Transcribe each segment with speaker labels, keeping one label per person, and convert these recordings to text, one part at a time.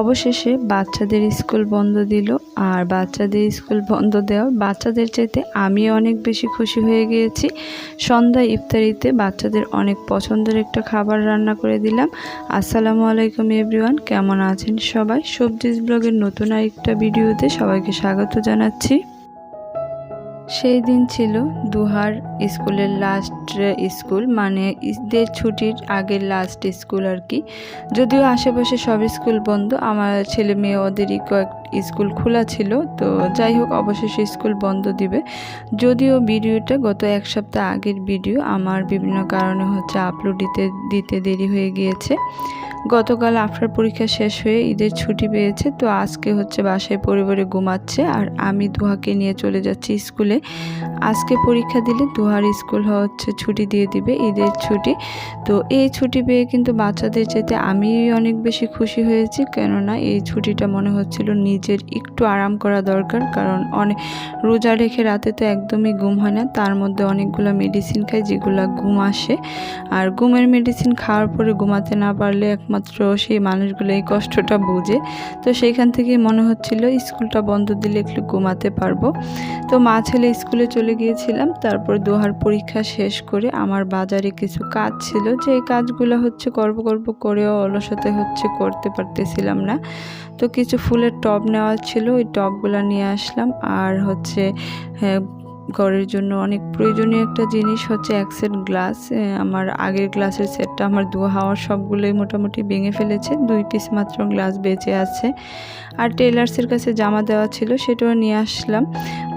Speaker 1: অবশেষে বাচ্চাদের স্কুল বন্ধ দিল। আর বাচ্চাদের স্কুল বন্ধ দেওয়া, বাচ্চাদের চাইতে আমি অনেক বেশি খুশি হয়ে গিয়েছি। সন্ধ্যা ইফতারিতে বাচ্চাদের অনেক পছন্দের একটা খাবার রান্না করে দিলাম। আসসালামু আলাইকুম এভরিওয়ান, কেমন আছেন সবাই? সবজিজ ব্লগের নতুন আরেকটা ভিডিওতে সবাইকে স্বাগত জানাচ্ছি। সেই দিন ছিল দুহার স্কুলের লাস্ট স্কুল মানে ঈদের ছুটির আগের লাস্ট স্কুল আর কি। যদিও আশেপাশে সব স্কুল বন্ধ, আমার ছেলে মেয়ে ওদেরই কয়েক স্কুল খোলা ছিল, তো যাই হোক অবশেষে স্কুল বন্ধ দিবে। যদিও ভিডিওটা গত এক সপ্তাহ আগের ভিডিও, আমার বিভিন্ন কারণে হচ্ছে আপলোড দিতে দিতে দেরি হয়ে গিয়েছে। গতকাল আফটার পরীক্ষা শেষ হয়ে ঈদের ছুটি পেয়েছে, তো আজকে হচ্ছে বাসায় পরিবারে ঘুমাচ্ছে আর আমি দুহাকে নিয়ে চলে যাচ্ছি স্কুলে। আজকে পরীক্ষা দিলে দুহার স্কুল হচ্ছে ছুটি দিয়ে দিবে, ঈদের ছুটি। তো এই ছুটি পেয়ে কিন্তু বাচ্চাদের যেতে আমি অনেক বেশি খুশি হয়েছি, কেননা এই ছুটিটা মনে হচ্ছিল নিজের একটু আরাম করা দরকার, কারণ অনেক রোজা রেখে রাতে তো একদমই ঘুম হয় না, তার মধ্যে অনেকগুলো মেডিসিন খাই যেগুলো ঘুম আসে। আর ঘুমের মেডিসিন খাওয়ার পরে ঘুমাতে না পারলে একমাত্র সেই মানুষগুলো এই কষ্টটা বুঝে। তো সেইখান থেকে মনে হচ্ছিল স্কুলটা বন্ধ দিলে একটু ঘুমাতে পারব। তো মা ছেলে স্কুলে চলে গিয়েছিলাম। তারপর দোহার পরীক্ষা শেষ করে আমার বাজারে কিছু কাজ ছিল। যে এই কাজগুলো হচ্ছে গর্ব গর্ব করেও অলসতে হচ্ছে করতে পারতেছিলাম না। তো কিছু ফুলের টব নেওয়া ছিল। ওই টবগুলো নিয়ে আসলাম। আর হচ্ছে হ্যাঁ, ঘরের জন্য অনেক প্রয়োজনীয় একটা জিনিস হচ্ছে এক সেট গ্লাস আমার আগের গ্লাসের সেটটা আমার দু হাওয়ার সবগুলোই মোটামুটি ভেঙে ফেলেছে, দুই পিস মাত্র গ্লাস বেঁচে আছে। আর টেলার্সের কাছে জামা দেওয়া ছিল সেটাও নিয়ে আসলাম।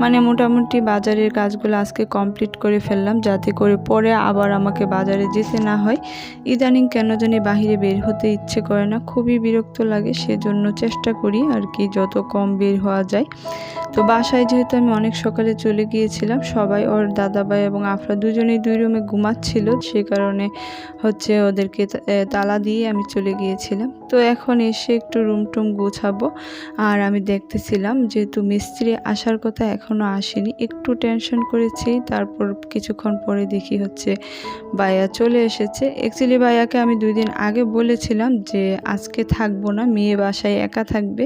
Speaker 1: মানে মোটামুটি বাজারের কাজগুলো আজকে কমপ্লিট করে ফেললাম যাতে করে পরে আবার আমাকে বাজারে যেতে না হয়। ইদানিং কেন জানি বাহিরে বের হতে ইচ্ছে করে না, খুবই বিরক্ত লাগে, সেজন্য চেষ্টা করি আর কি যত কম বের হওয়া যায়। তো বাসায় যেহেতু আমি অনেক সকালে চলে গিয়েছিলাম। সবাই ওর দাদাভাই এবং আফরা দুজনেই দুই রুমে ঘুমাচ্ছিল। সে কারণে হচ্ছে ওদেরকে তালা দিয়ে আমি চলে গিয়েছিলাম। তো এখন এসে একটু রুম টুম গোছাবো। আর আমি দেখতেছিলাম যেহেতু মিস্ত্রি আসার কথা এখনও আসেনি। একটু টেনশন করেছি। তারপর কিছুক্ষণ পরে দেখি হচ্ছে বায়া চলে এসেছে। অ্যাকচুয়ালি বায়াকে আমি দুই দিন আগে বলেছিলাম যে আজকে থাকব না, মেয়ে বাসায় একা থাকবে।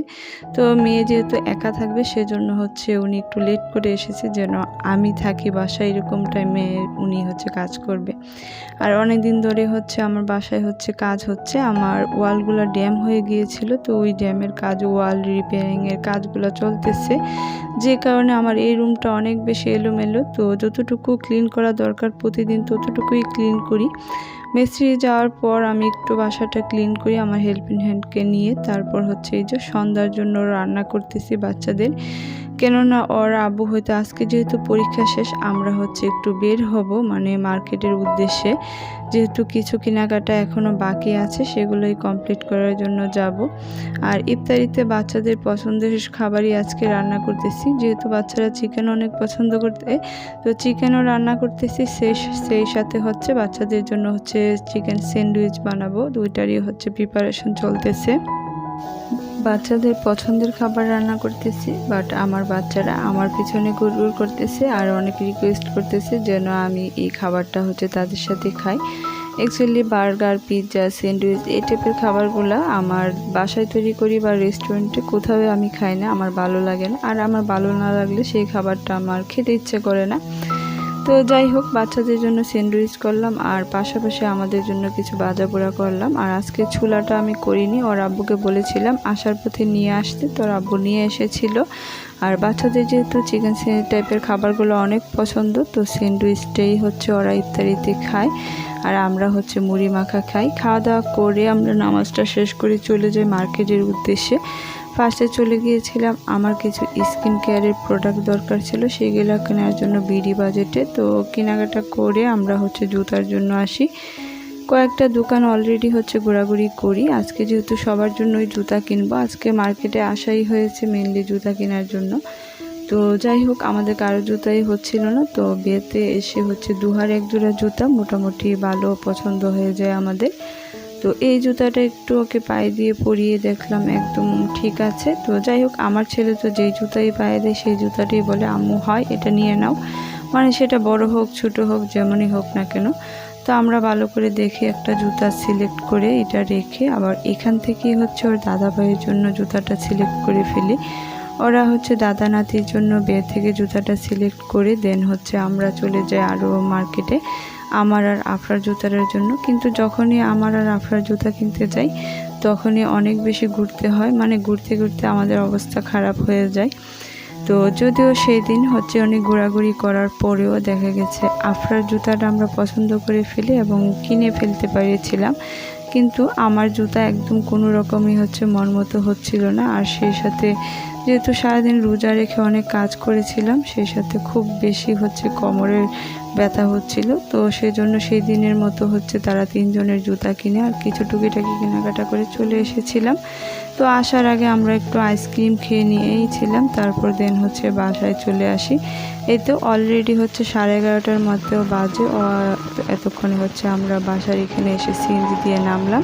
Speaker 1: তো মেয়ে যেহেতু একা থাকবে, সেজন্য হচ্ছে উনি একটু লেট করে এসেছে যেন আমি থাকি বাসায়, এরকম টাইমে উনি হচ্ছে কাজ করবে। আর অনেক দিন ধরে হচ্ছে আমার বাসায় হচ্ছে কাজ হচ্ছে। আমার ওয়ালগুলো ড্যাম হয়ে গিয়েছিল, তো ওই ড্যামের কাজ, ওয়াল রিপেয়ারিংয়ের কাজগুলো চলতেছে। যে কারণে আমার এই রুমটা অনেক বেশি এলোমেলো, তো যতটুকু ক্লিন করা দরকার প্রতিদিন ততটুকুই ক্লিন করি। মিস্ত্রি যাওয়ার পর আমি একটু বাসাটা ক্লিন করি আমার হেল্পিং হ্যান্ডকে নিয়ে। তারপর হচ্ছে এই যে সন্ধ্যার জন্য রান্না করতেছি বাচ্চাদের। কেননা ওর আব্বু হয়তো আজকে যেহেতু পরীক্ষা শেষ, আমরা হচ্ছে একটু বের হব মানে মার্কেটের উদ্দেশ্যে। যেহেতু কিছু কেনাকাটা এখনও বাকি আছে, সেগুলোই কমপ্লিট করার জন্য যাব। আর ইফতারিতে বাচ্চাদের পছন্দের খাবারই আজকে রান্না করতেছি। যেহেতু বাচ্চারা চিকেন অনেক পছন্দ করতে, তো চিকেনও রান্না করতেছি। সেই সেই সাথে হচ্ছে বাচ্চাদের জন্য হচ্ছে চিকেন স্যান্ডউইচ বানাবো। দুইটারই হচ্ছে প্রিপারেশন চলতেছে। বাচ্চাদের পছন্দের খাবার রান্না করতেছি বাট আমার বাচ্চারা আমার পিছনে গুড়গুড় করতেছে আর অনেক রিকোয়েস্ট করতেছে যেন আমি এই খাবারটা হচ্ছে তাদের সাথে খাই। অ্যাকচুয়ালি বার্গার পিৎজা স্যান্ডউইচ এই টাইপের খাবারগুলো আমার বাসায় তৈরি করি বা রেস্টুরেন্টে কোথাও আমি খাই না, আমার ভালো লাগে না। আর আমার ভালো না লাগলে সেই খাবারটা আমার খেতে ইচ্ছে করে না। তো যাই হোক, বাচ্চাদের জন্য স্যান্ডউইচ করলাম আর পাশাপাশি আমাদের জন্য কিছু বাজা পোড়া করলাম। আর আজকে ছুলাটা আমি করিনি, ওর আব্বুকে বলেছিলাম আসার পথে নিয়ে আসতে তোর আব্বু নিয়ে এসেছিল। আর বাচ্চাদের যেহেতু চিকেন টাইপের খাবারগুলো অনেক পছন্দ, তো স্যান্ডউইচটাই হচ্ছে ওরা ইত্যাদিতে খায়। আর আমরা হচ্ছে মুড়ি মাখা খাই। খাওয়া দাওয়া করে আমরা নামাজটা শেষ করে চলে যাই মার্কেটের উদ্দেশ্যে। ফার্স্টে চলে গিয়েছিলাম। আমার কিছু স্কিন কেয়ারের প্রোডাক্ট দরকার ছিল, সেগুলো কেনার জন্য বিডি বাজেটে তো কেনাকাটা করে আমরা হচ্ছে জুতার জন্য আসি। কয়েকটা দোকান অলরেডি হচ্ছে ঘোরাঘুরি করি। আজকে যেহেতু সবার জন্যই জুতা কিনবো, আজকে মার্কেটে আসাই হয়েছে মেনলি জুতা কেনার জন্য। তো যাই হোক, আমাদের কারও জুতাই হচ্ছিল না। তো বিয়েতে এসে হচ্ছে দুহার এক জোড়া জুতা মোটামুটি ভালো পছন্দ হয়ে যায় আমাদের। তো এই জুতাটা একটু ওকে পায়ে দিয়ে পরিয়ে দেখলাম, একদম ঠিক আছে। তো যাই হোক, আমার ছেলে তো যেই জুতাই পায়ে দেয়, সেই জুতাটাই বলে, আম্মু, হয়, এটা নিয়ে নাও। মানে সেটা বড় হোক, ছোট হোক, যেমনই হোক না কেন। তো আমরা ভালো করে দেখে একটা জুতা সিলেক্ট করে এটা রেখে আবার এখান থেকেই হচ্ছে ওর দাদা ভাইয়ের জন্য জুতাটা সিলেক্ট করে ফেলি। ওরা হচ্ছে দাদা নাতির জন্য বের থেকে জুতাটা সিলেক্ট করে দেন হচ্ছে আমরা চলে যাই আরও মার্কেটে। আমার আর আফরার জুতার জন্য। কিন্তু যখনই আমার আর আফরার জুতা কিনতে যাই, তখনই অনেক বেশি ঘুরতে হয়। মানে ঘুরতে ঘুরতে আমাদের অবস্থা খারাপ হয়ে যায়। তো যদিও সেই দিন হচ্ছে অনেক ঘোরাঘুরি করার পরেও দেখা গেছে আফরার জুতাটা আমরা পছন্দ করে ফেলি এবং কিনে ফেলতে পেরেছিলাম। কিন্তু আমার জুতা একদম কোনো রকমই হচ্ছে মন মতো হচ্ছিল না। আর সেই সাথে যেহেতু সারাদিন রোজা রেখে অনেক কাজ করেছিলাম, সেই সাথে খুব বেশি হচ্ছে কোমরের ব্যথা হচ্ছিল। তো সেই জন্য সেই দিনের মতো হচ্ছে তারা তিনজনের জুতা কিনে আর কিছু টুকিটাকি কেনাকাটা করে চলে এসেছিলাম। তো আসার আগে আমরা একটু আইসক্রিম খেয়ে নিয়েই ছিলাম, তারপর দেন হচ্ছে বাসায় চলে আসি। এই তো অলরেডি হচ্ছে সাড়ে এগারোটার মধ্যেও বাজে এতক্ষণে হচ্ছে আমরা বাসার এখানে এসে সিএনজি দিয়ে নামলাম।